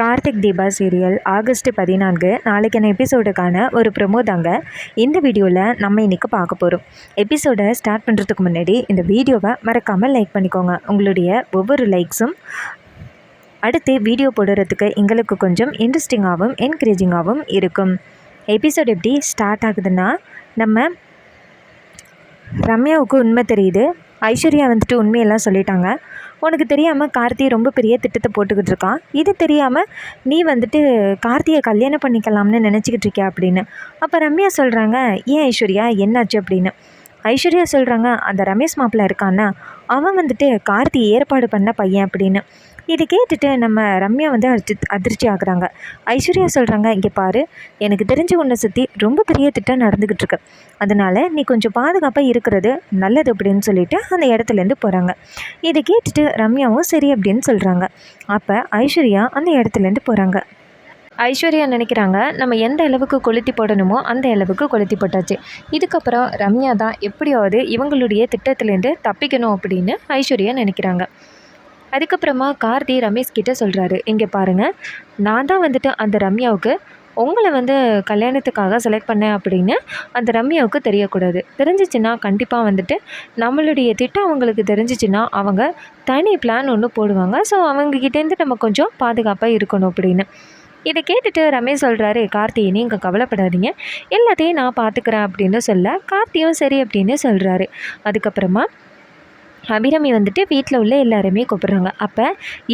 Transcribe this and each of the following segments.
Karthik Deepa serial August பதினான்கு. நாளைக்கான எபிசோடுக்கான ஒரு ப்ரொமோ தாங்க. இந்த வீடியோவில் நம்ம இன்றைக்கி பார்க்க போகிறோம் எபிசோடை ஸ்டார்ட் பண்ணுறதுக்கு முன்னாடி இந்த வீடியோவை மறக்காமல் லைக் பண்ணிக்கோங்க. உங்களுடைய ஒவ்வொரு லைக்ஸும் அடுத்து வீடியோ போடுறதுக்கு எங்களுக்கு கொஞ்சம் இன்ட்ரெஸ்டிங்காகவும் என்கரேஜிங்காகவும் இருக்கும். எபிசோட் எப்படி ஸ்டார்ட் ஆகுதுன்னா நம்ம ரம்யாவுக்கு உண்மை தெரியுது. ஐஸ்வர்யா வந்துட்டு உண்மையெல்லாம் சொல்லிட்டாங்க. உனக்கு தெரியாமல் கார்த்தி ரொம்ப பெரிய திட்டத்தை போட்டுக்கிட்டு இருக்கான். இது தெரியாமல் நீ வந்துட்டு கார்த்தியை கல்யாணம் பண்ணிக்கலாம்னு நினச்சிக்கிட்டு இருக்கியா அப்படின்னு. அப்போ ரம்யா சொல்கிறாங்க ஏன் ஐஸ்வர்யா என்னாச்சு? அப்படின்னு. ஐஸ்வர்யா சொல்கிறாங்க அந்த ரமேஷ் மாப்பிள்ள இருக்கான்னா அவன் வந்துட்டு கார்த்தி ஏற்பாடு பண்ண பையன் அப்படின்னு. இதை கேட்டுட்டு நம்ம ரம்யா வந்து அதிர்ச்சி அதிர்ச்சி ஆகுறாங்க. ஐஸ்வர்யா சொல்கிறாங்க இங்கே பாரு எனக்கு தெரிஞ்ச உன்னை சுற்றி ரொம்ப பெரிய திட்டம் நடந்துக்கிட்டு இருக்கு. அதனால் நீ கொஞ்சம் பாதுகாப்பாக இருக்கிறது நல்லது அப்படின்னு சொல்லிட்டு அந்த இடத்துலேருந்து போகிறாங்க இதை கேட்டுட்டு ரம்யாவும் சரி அப்படின்னு சொல்கிறாங்க அப்போ ஐஸ்வர்யா அந்த இடத்துலேருந்து போகிறாங்க ஐஸ்வர்யா நினைக்கிறாங்க நம்ம எந்த அளவுக்கு கொளுத்தி போடணுமோ அந்த அளவுக்கு கொளுத்தி போட்டாச்சு. இதுக்கப்புறம் ரம்யா தான் எப்படியாவது இவங்களுடைய திட்டத்துலேருந்து தப்பிக்கணும் அப்படின்னு ஐஸ்வர்யா நினைக்கிறாங்க. அதுக்கப்புறமா கார்த்தி ரமேஷ் கிட்ட சொல்கிறாரு இங்கே பாருங்கள் நான் தான் வந்துட்டு அந்த ரம்யாவுக்கு உங்களை வந்து கல்யாணத்துக்காக செலக்ட் பண்ணேன் அப்படின்னு அந்த ரம்யாவுக்கு தெரியக்கூடாது. தெரிஞ்சிச்சுன்னா கண்டிப்பாக வந்துட்டு நம்மளுடைய திட்டம் அவங்களுக்கு தெரிஞ்சிச்சுன்னா அவங்க தனி பிளான் ஒன்று போடுவாங்க. ஸோ அவங்கக்கிட்டேருந்து நம்ம கொஞ்சம் பாதுகாப்பாக இருக்கணும் அப்படின்னு. இதை கேட்டுட்டு ரமேஷ் சொல்கிறாரு கார்த்தி நீங்கள் கவலைப்படாதீங்க. எல்லாத்தையும் நான் பார்த்துக்கிறேன் அப்படின்னு சொல்ல கார்த்தியும் சரி அப்படின்னு சொல்கிறாரு அதுக்கப்புறமா அபிராமி வந்துட்டு வீட்டில் உள்ள எல்லாருமே கூப்பிட்றாங்க. அப்போ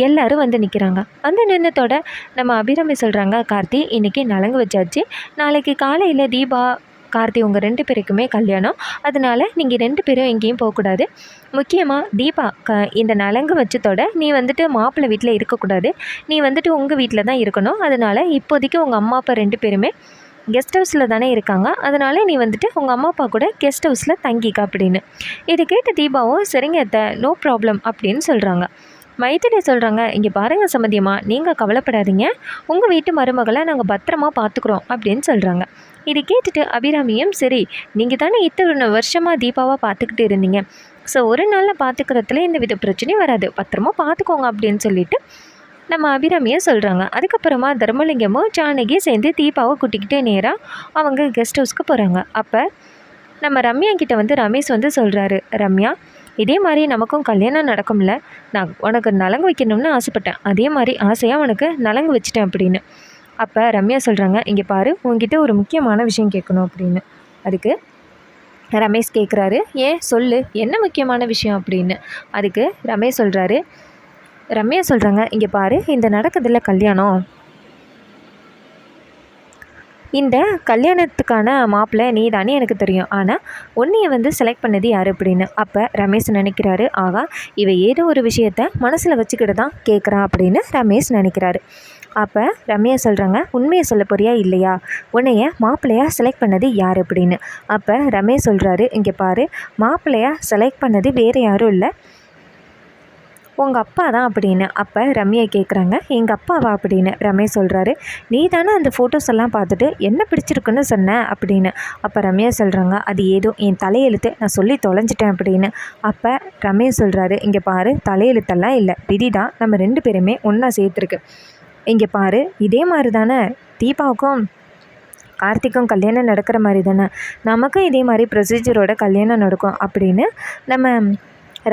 எல்லோரும் வந்து நிற்கிறாங்க அந்த நின்னத்தோட நம்ம அபிராமி சொல்கிறாங்க கார்த்தி இன்றைக்கி நலங்கு வச்சாச்சு. நாளைக்கு காலையில் தீபா கார்த்தி உங்கள் ரெண்டு பேருக்குமே கல்யாணம். அதனால் நீங்கள் ரெண்டு பேரும் எங்கேயும் போகக்கூடாது முக்கியமாக தீபா க இந்த நலங்கு வச்சதோட நீ வந்துட்டு மாப்பிள்ளை வீட்டில் இருக்கக்கூடாது. நீ வந்துட்டு உங்கள் வீட்டில் தான் இருக்கணும். அதனால் இப்போதைக்கு உங்கள் அம்மா அப்பா ரெண்டு பேருமே கெஸ்ட் ஹவுஸில் தானே இருக்காங்க. அதனால் நீ வந்துட்டு உங்கள் அம்மா அப்பா கூட கெஸ்ட் ஹவுஸில் தங்கிக்க அப்படின்னு. இதை கேட்ட தீபாவும் சரிங்க அத்தை நோ ப்ராப்ளம் அப்படின்னு சொல்கிறாங்க மைத்திரி சொல்கிறாங்க இங்கே பாருங்கள் சம்மந்தியமாக நீங்கள் கவலைப்படாதீங்க. உங்கள் வீட்டு மருமகளை நாங்கள் பத்திரமா பார்த்துக்குறோம் அப்படின்னு சொல்கிறாங்க இதை கேட்டுட்டு அபிராமியும் சரி நீங்கள் தானே இத்தனை வருஷமாக தீபாவாக பார்த்துக்கிட்டு இருந்தீங்க. ஸோ ஒரு நாளில் பார்த்துக்கிறதுல எந்த வித பிரச்சனையும் வராது. பத்திரமா பார்த்துக்கோங்க அப்படின்னு சொல்லிட்டு நம்ம அபிராமியை சொல்கிறாங்க அதுக்கப்புறமா தர்மலிங்கமும் ஜானகியும் சேர்ந்து தீபாவை கூட்டிக்கிட்டே நேராக அவங்க கெஸ்ட் ஹவுஸ்க்கு போகிறாங்க அப்போ நம்ம ரம்யா கிட்ட வந்து ரமேஷ் வந்து சொல்கிறாரு ரம்யா இதே மாதிரி நமக்கும் கல்யாணம் நடக்கும்ல. நான் உனக்கு நலங்கு வைக்கணும்னு ஆசைப்பட்டேன். அதே மாதிரி ஆசையாக உனக்கு நலங்கு வச்சிட்டேன் அப்படின்னு. அப்போ ரம்யா சொல்கிறாங்க இங்கே பாரு உங்ககிட்ட ஒரு முக்கியமான விஷயம் கேட்கணும் அப்படின்னு. அதுக்கு ரமேஷ் கேட்குறாரு ஏன்? சொல்லு என்ன முக்கியமான விஷயம்? அப்படின்னு. அதுக்கு ரமேஷ் சொல்கிறாரு ரம்யா சொல்கிறாங்க இங்கே பாரு இந்த நடக்குதில்ல கல்யாணம். இந்த கல்யாணத்துக்கான மாப்பிள்ளை நீ தானே எனக்கு தெரியும். ஆனால் உன்னையை வந்து செலக்ட் பண்ணது யார் அப்படின்னு? அப்போ ரமேஷ் நினைக்கிறாரு ஆகா இவ ஏதோ ஒரு விஷயத்த மனசில் வச்சுக்கிட்டு தான் கேட்குறான் அப்படின்னு ரமேஷ் நினைக்கிறாரு. அப்போ ரம்யா சொல்கிறாங்க உண்மையை சொல்ல போறியா இல்லையா? உன்னைய மாப்பிள்ளையாக செலக்ட் பண்ணது யார் அப்படின்னு? அப்போ ரமேஷ் சொல்கிறாரு இங்கே பாரு மாப்பிள்ளையாக செலக்ட் பண்ணது வேறு யாரும் இல்லை. உங்கள் அப்பா தான் அப்படின்னு. அப்போ ரம்யா கேட்குறாங்க எங்கள் அப்பாவா? அப்படின்னு. ரமேஷ் சொல்கிறாரு நீ தானே அந்த ஃபோட்டோஸ் எல்லாம் பார்த்துட்டு என்ன பிடிச்சிருக்குன்னு சொன்ன? அப்படின்னு. அப்போ ரம்யா சொல்கிறாங்க அது ஏதோ என் தலையெழுத்து நான் சொல்லி தொலைஞ்சிட்டேன் அப்படின்னு. அப்போ ரமேஷ் சொல்கிறாரு இங்கே பாரு தலையெழுத்தெல்லாம் இல்லை விதி தான் நம்ம ரெண்டு பேருமே ஒன்றா சேர்த்துருக்கு. இங்கே பாரு இதே மாதிரி தானே? தீபாவுக்கும் கார்த்திக்கும் கல்யாணம் நடக்கிற மாதிரி தானே? நமக்கும் இதே மாதிரி ப்ரொசீஜரோட கல்யாணம் நடக்கும் அப்படின்னு நம்ம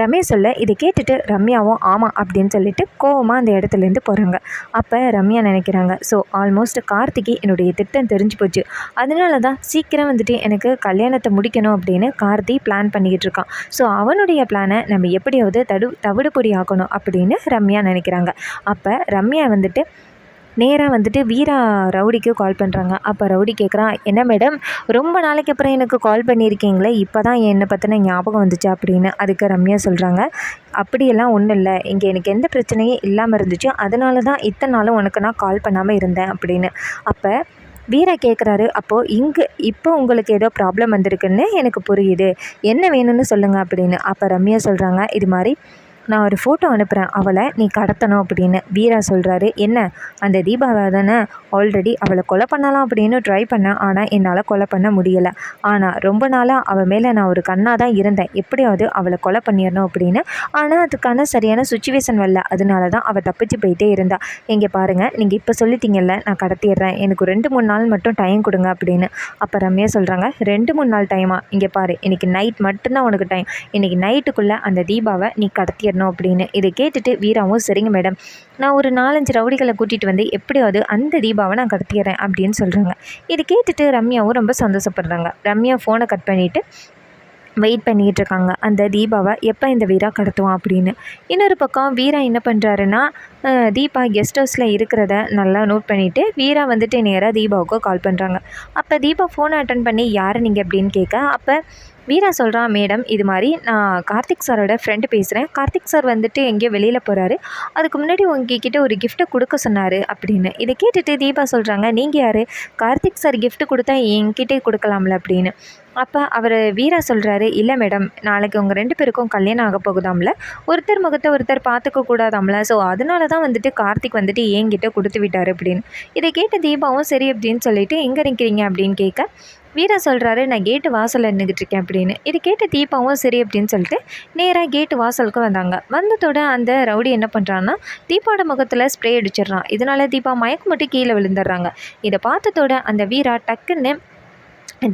ரமேஷ் சொல்ல இதை கேட்டுட்டு ரம்யாவும் ஆமாம் அப்படின்னு சொல்லிட்டு கோவமாக அந்த இடத்துலேருந்து போகிறாங்க அப்போ ரம்யா நினைக்கிறாங்க ஸோ ஆல்மோஸ்ட் கார்த்திகை என்னுடைய திட்டம் தெரிஞ்சு போச்சு. அதனால தான் சீக்கிரம் வந்துட்டு எனக்கு கல்யாணத்தை முடிக்கணும் அப்படின்னு கார்த்தி பிளான் பண்ணிக்கிட்டு இருக்கான். ஸோ அவனுடைய பிளானை நம்ம எப்படியாவது தடு தவிடுபொடி ஆக்கணும் அப்படின்னு ரம்யா நினைக்கிறாங்க. அப்போ ரம்யா வந்துட்டு நேராக வந்துட்டு வீரா ரவுடிக்கு கால் பண்ணுறாங்க அப்போ ரவுடி கேட்குறான் என்ன மேடம் ரொம்ப நாளைக்கு அப்புறம் எனக்கு கால் பண்ணியிருக்கீங்களே இப்போ தான் என்னை பற்றின ஞாபகம் வந்துச்சு அப்படின்னு அதுக்கு ரம்யா சொல்கிறாங்க அப்படியெல்லாம் ஒன்றும் இல்லை. இங்கே எனக்கு எந்த பிரச்சனையும் இல்லாமல் இருந்துச்சு. அதனால தான் இத்தனை நாளும் உனக்கு நான் கால் பண்ணாமல் இருந்தேன் அப்படின்னு. அப்போ வீரா கேட்குறாரு அப்போது இங்கே இப்போ உங்களுக்கு ஏதோ ப்ராப்ளம் வந்திருக்குன்னு எனக்கு புரியுது. என்ன வேணும்னு சொல்லுங்கள் அப்படின்னு. அப்போ ரம்யா சொல்கிறாங்க இது மாதிரி நான் ஒரு ஃபோட்டோ அனுப்புகிறேன் அவளை நீ கடத்தணும் அப்படின்னு வீரா சொல்கிறாரு என்ன? அந்த தீபாவை தானே ஆல்ரெடி அவளை கொலை பண்ணலாம் அப்படின்னு ட்ரை பண்ணேன். ஆனால் என்னால் கொலை பண்ண முடியலை. ஆனால் ரொம்ப நாளாக அவள் மேலே நான் ஒரு கண்ணாக தான் இருந்தேன். எப்படியாவது அவளை கொலை பண்ணிடணும் அப்படின்னு. ஆனால் அதுக்கான சரியான சுச்சுவேஷன் வரல. அதனால தான் அவள் தப்பிச்சு போயிட்டே இருந்தா. இங்கே பாருங்கள் நீங்கள் இப்போ சொல்லிட்டீங்கல்ல நான் கடத்திடுறேன். எனக்கு ரெண்டு மூணு நாள் மட்டும் டைம் கொடுங்க அப்படின்னு. அப்போ ரம்யா சொல்கிறாங்க ரெண்டு மூணு நாள் டைமா இங்கே பாரு இன்றைக்கி நைட் மட்டும்தான் உனக்கு டைம் இன்றைக்கி நைட்டுக்குள்ளே அந்த தீபாவை நீ கடத்திடணும் அப்படின்னு. இதை கேட்டுட்டு வீராவும் சரிங்க மேடம். நான் ஒரு நாலஞ்சு ரவுடிகளை கூட்டிகிட்டு வந்து எப்படியாவது அந்த தீபாவை நான் கடத்திடுறேன் அப்படின்னு சொல்கிறாங்க இதை கேட்டுட்டு ரம்யாவும் ரொம்ப சந்தோஷப்படுறாங்க. ரம்யா ஃபோனை கட் பண்ணிவிட்டு வெயிட் பண்ணிக்கிட்டு இருக்காங்க. அந்த தீபாவை எப்போ இந்த வீரா கடத்துவான் அப்படின்னு. இன்னொரு பக்கம் வீரா என்ன பண்ணுறாருன்னா தீபா கெஸ்ட் ஹவுஸில் இருக்கிறத நல்லா நோட் பண்ணிவிட்டு வீரா வந்துட்டு நேராக தீபாவுக்கு கால் பண்ணுறாங்க அப்போ தீபா ஃபோனை அட்டன் பண்ணி யார் நீங்கள் அப்படின்னு கேட்க அப்போ வீரா சொல்கிறான் மேடம் இது மாதிரி நான் கார்த்திக் சாரோட ஃப்ரெண்டு பேசுகிறேன் கார்த்திக் சார் வந்துட்டு எங்கேயோ வெளியில் போகிறாரு அதுக்கு முன்னாடி உங்ககிட்ட ஒரு கிஃப்ட்டை கொடுக்க சொன்னார் அப்படின்னு. இதை கேட்டுட்டு தீபா சொல்கிறாங்க நீங்கள் யார்? கார்த்திக் சார் கிஃப்ட்டு கொடுத்தா என்கிட்டே கொடுக்கலாம்ல அப்படின்னு. அப்போ அவர் வீரா சொல்கிறாரு இல்லை மேடம் நாளைக்கு உங்கள் ரெண்டு பேருக்கும் கல்யாணம் ஆக போகுதாம்ல. ஒருத்தர் முகத்தை ஒருத்தர் பார்த்துக்க கூடாதாம்ல. ஸோ அதனால தான் வந்துட்டு கார்த்திக் வந்துட்டு என்கிட்ட கொடுத்து விட்டார் அப்படின்னு. இதை கேட்ட தீபாவும் சரி அப்படின்னு சொல்லிட்டு எங்கே நிற்கிறீங்க அப்படின்னு கேட்க வீரா சொல்கிறாரு நான் கேட்டு வாசலில் நின்றுக்கிட்டு இருக்கேன் அப்படின்னு. இது கேட்ட தீபாவும் சரி அப்படின்னு சொல்லிட்டு நேராக கேட்டு வாசலுக்கு வந்தாங்க. வந்ததோட அந்த ரவுடி என்ன பண்ணுறான்னா தீபாவோட முகத்தில் ஸ்ப்ரே அடிச்சிடுறான். இதனால தீபா மயக்கம் மட்டும் கீழே விழுந்துடுறாங்க. இதை பார்த்ததோட அந்த வீரா டக்குன்னு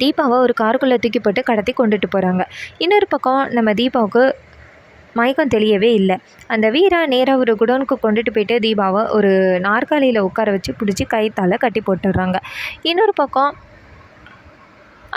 தீபாவை ஒரு காருக்குள்ளே தூக்கி போட்டு கடத்தி கொண்டுட்டு போகிறாங்க இன்னொரு பக்கம் நம்ம தீபாவுக்கு மயக்கம் தெளியவே இல்லை. அந்த வீரா நேராக ஒரு குடோனுக்கு கொண்டுட்டு போயிட்டு தீபாவை ஒரு நாற்காலியில் உட்கார வச்சு பிடிச்சி கைத்தால் கட்டி போட்டுடுறாங்க. இன்னொரு பக்கம்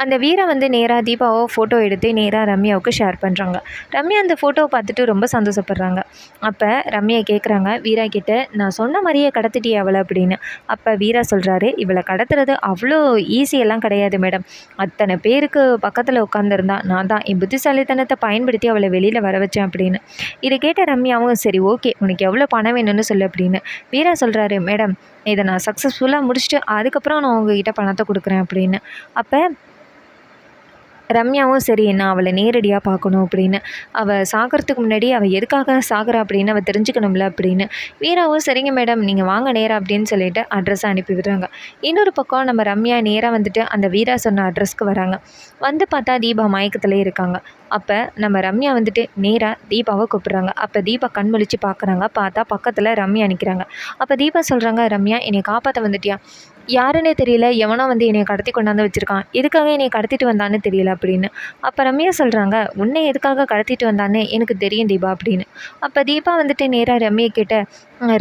அந்த வீரா வந்து நேராக தீபாவை ஃபோட்டோ எடுத்து நேராக ரம்யாவுக்கு ஷேர் பண்ணுறாங்க ரம்யா அந்த ஃபோட்டோவை பார்த்துட்டு ரொம்ப சந்தோஷப்படுறாங்க. அப்போ ரம்யா கேட்குறாங்க வீரா கிட்ட நான் சொன்ன மாதிரியே கடத்திட்டியே அவளை அப்படின்னு. அப்போ வீரா சொல்கிறாரு இவளை கடத்துறது அவ்வளோ ஈஸியெல்லாம் கிடையாது மேடம் அத்தனை பேருக்கு பக்கத்தில் உட்காந்துருந்தா நான் தான் என் புத்திசாலித்தனத்தை பயன்படுத்தி அவளை வெளியில் வர வச்சேன் அப்படின்னு. இதை கேட்ட ரம்யாவும் சரி ஓகே உனக்கு எவ்வளோ பணம் வேணும்னு சொல்லு அப்படின்னு. வீரா சொல்கிறாரு மேடம் இதை நான் சக்ஸஸ்ஃபுல்லாக முடிச்சுட்டு அதுக்கப்புறம் நான் உங்ககிட்ட பணத்தை கொடுக்குறேன் அப்படின்னு. அப்போ ரம்யாவும் சரி நான் அவளை நேரடியாக பார்க்கணும் அப்படின்னு. அவள் சாகிறதுக்கு முன்னாடி அவள் எதுக்காக சாகிறா அப்படின்னு அவள் தெரிஞ்சுக்கணும்ல அப்படின்னு. வீராவும் சரிங்க மேடம் நீங்கள் வாங்க நேராக அப்படின்னு சொல்லிட்டு அட்ரஸை அனுப்பி விடுறாங்க. இன்னொரு பக்கம் நம்ம ரம்யா நேராக வந்துட்டு அந்த வீரா சொன்ன அட்ரஸ்க்கு வராங்க. வந்து பார்த்தா தீபா மயக்கத்திலே இருக்காங்க. அப்போ நம்ம ரம்யா வந்துட்டு நேராக தீபாவை கூப்பிட்றாங்க. அப்போ தீபா கண் முழிச்சு பார்க்குறாங்க. பார்த்தா பக்கத்தில் ரம்யா நிற்கிறாங்க அப்போ தீபா சொல்கிறாங்க ரம்யா என்னை காப்பாற்ற வந்துட்டியா? யாருன்னே தெரியல எவனோ வந்து என்னை கடத்தி கொண்டாந்து வச்சுருக்கான். எதுக்காக என்னை கடத்திட்டு வந்தான்னு தெரியல அப்படின்னு. அப்போ ரம்யா சொல்கிறாங்க உன்னை எதுக்காக கடத்திட்டு வந்தான்னு எனக்கு தெரியும் தீபா அப்படின்னு. அப்போ தீபா வந்துட்டு நேராக ரம்யா கிட்ட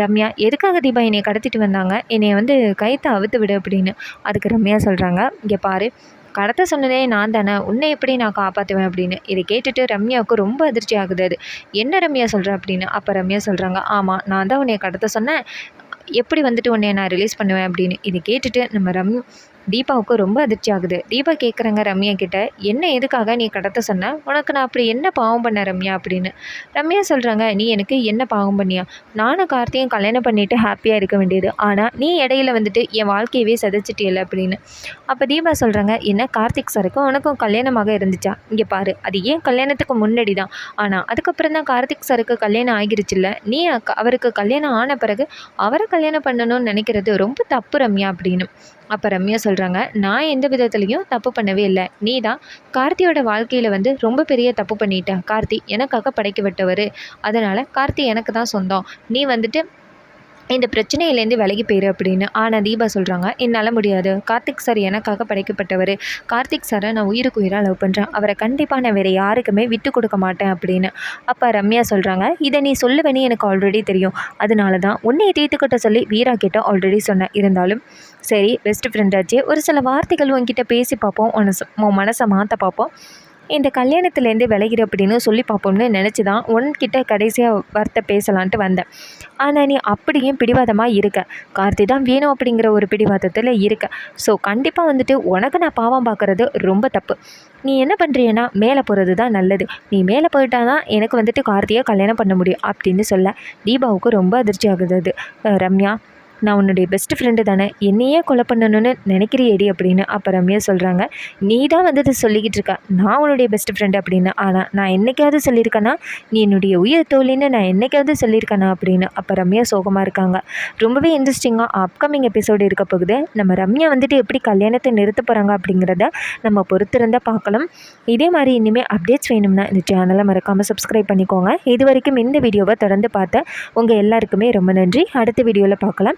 ரம்யா எதுக்காக தீபா என்னை கடத்திட்டு வந்தாங்க? என்னை வந்து கைத்தை அவுத்து விடு அப்படின்னு. அதுக்கு ரம்யா சொல்கிறாங்க இங்கே பாரு கடத்த சொன்னதே நான் தானே உன்னை எப்படி நான் காப்பாற்றுவேன் அப்படின்னு. இதை கேட்டுட்டு ரம்யாவுக்கு ரொம்ப அதிர்ச்சி ஆகுது அது. என்ன ரம்யா சொல்கிற அப்படின்னு. அப்போ ரம்யா சொல்கிறாங்க ஆமாம் நான் தான் உன்னை கடத்த சொன்னேன். எப்படி வந்துட்டு உன்னை நான் ரிலீஸ் பண்ணுவேன் அப்படின்னு இதை கேட்டுட்டு நம்ம ரம் தீபாவுக்கு ரொம்ப அதிர்ச்சி ஆகுது. தீபா கேட்குறாங்க ரம்யா கிட்ட. என்ன எதுக்காக நீ கடத்த சொன்ன? உனக்கு நான் அப்படி என்ன பாவம் பண்ண ரம்யா? அப்படின்னு. ரம்யா சொல்கிறாங்க நீ எனக்கு என்ன பாவம் பண்ணியா? நானும் கார்த்தியும் கல்யாணம் பண்ணிட்டு ஹாப்பியாக இருக்க வேண்டியது. ஆனால் நீ இடையில வந்துட்டு என் வாழ்க்கையவே சதைச்சிட்டியல? அப்படின்னு. அப்போ தீபா சொல்கிறாங்க என்ன கார்த்திக் சாருக்கும் உனக்கும் கல்யாணமாக இருந்துச்சா? இங்கே பாரு அது ஏன் கல்யாணத்துக்கு முன்னாடி தான்? ஆனால் அதுக்கப்புறம் தான் கார்த்திக் சாருக்கு கல்யாணம் ஆகிருச்சுல்ல? நீ அவருக்கு கல்யாணம் ஆன பிறகு அவரை கல்யாணம் பண்ணணும்னு நினைக்கிறது ரொம்ப தப்பு ரம்யா அப்படின்னு. அப்போ ரம்யா சொல்கிறாங்க நான் எந்த விதத்துலேயும் தப்பு பண்ணவே இல்லை. நீ தான். கார்த்தியோட வாழ்க்கையில் வந்து ரொம்ப பெரிய தப்பு பண்ணிட்ட. கார்த்தி எனக்காக படைக்கப்பட்டவர் அதனால் கார்த்தி எனக்கு தான் சொந்தம். நீ வந்துட்டு இந்த பிரச்சனையிலேருந்து விலகி போயிரு அப்படின்னு. ஆனால் தீபா சொல்கிறாங்க என்னால் முடியாது. கார்த்திக் சார் எனக்காக படைக்கப்பட்டவர். கார்த்திக் சாரை நான் உயிருக்கு உயிராக லவ் பண்ணுறேன் அவரை கண்டிப்பாக நான் வேறு யாருக்குமே விட்டு கொடுக்க மாட்டேன் அப்படின்னு. அப்போ ரம்யா சொல்கிறாங்க இதை நீ சொல்லுவேன்னு எனக்கு ஆல்ரெடி தெரியும். அதனால தான் உன்னையை தீர்த்துக்கிட்ட சொல்லி வீரா கிட்ட ஆல்ரெடி சொன்னேன். இருந்தாலும் சரி பெஸ்ட் ஃப்ரெண்டாச்சே ஒரு சில வார்த்தைகள் உன்கிட்ட பேசி பார்ப்போம். உன உன் மனசை மாற்ற பார்ப்போம். இந்த கல்யாணத்துலேருந்து விலகிடு அப்படின்னு சொல்லி பார்ப்போம்னு நினச்சி தான் உன்கிட்ட கடைசியாக வார்த்தை பேசலான்ட்டு வந்தேன். ஆனால் நீ அப்படியும் பிடிவாதமாக இருக்க. கார்த்தி தான் வேணும் அப்படிங்கிற ஒரு பிடிவாதத்தில் இருக்க. ஸோ கண்டிப்பாக வந்துட்டு உனக்கு நான் பாவம் பார்க்குறது ரொம்ப தப்பு. நீ என்ன பண்ணுறியன்னா மேலே போகிறது தான் நல்லது. நீ மேலே போயிட்டா தான் எனக்கு வந்துட்டு கார்த்தியை கல்யாணம் பண்ண முடியும் அப்படின்னு சொல்ல. தீபாவுக்கு ரொம்ப அதிர்ச்சி ஆகுது அது. ரம்யா நான் உன்னுடைய பெஸ்ட் ஃப்ரெண்டு தானே. என்னையே கொலை பண்ணணும்னு நினைக்கிறியேடி அப்படின்னு அப்போ ரம்யா சொல்கிறாங்க நீ தான் வந்து இதை சொல்லிக்கிட்டு இருக்க. நான் உன்னுடைய பெஸ்ட் ஃப்ரெண்டு அப்படின்னு. ஆனால் நான் என்னைக்காவது சொல்லியிருக்கேன்னா நீ என்னுடைய உயிர் தோழின்னு நான் என்னைக்காவது சொல்லியிருக்கேனா? அப்படின்னு அப்போ ரம்யா சோகமாக இருக்காங்க. ரொம்பவே இன்ட்ரெஸ்டிங்காக அப்கமிங் எபிசோடு இருக்க போகுது. நம்ம ரம்யா வந்துட்டு எப்படி கல்யாணத்தை நிறுத்த போகிறாங்க அப்படிங்கிறத நம்ம பொறுத்திருந்தால் பார்க்கலாம். இதே மாதிரி இனிமேல் அப்டேட்ஸ் வேணும்னா இந்த சேனலை மறக்காமல் சப்ஸ்கிரைப் பண்ணிக்கோங்க. இது வரைக்கும் இந்த வீடியோவை தொடர்ந்து பார்த்த உங்கள் எல்லாருக்குமே ரொம்ப நன்றி. அடுத்த வீடியோவில் பார்க்கலாம்.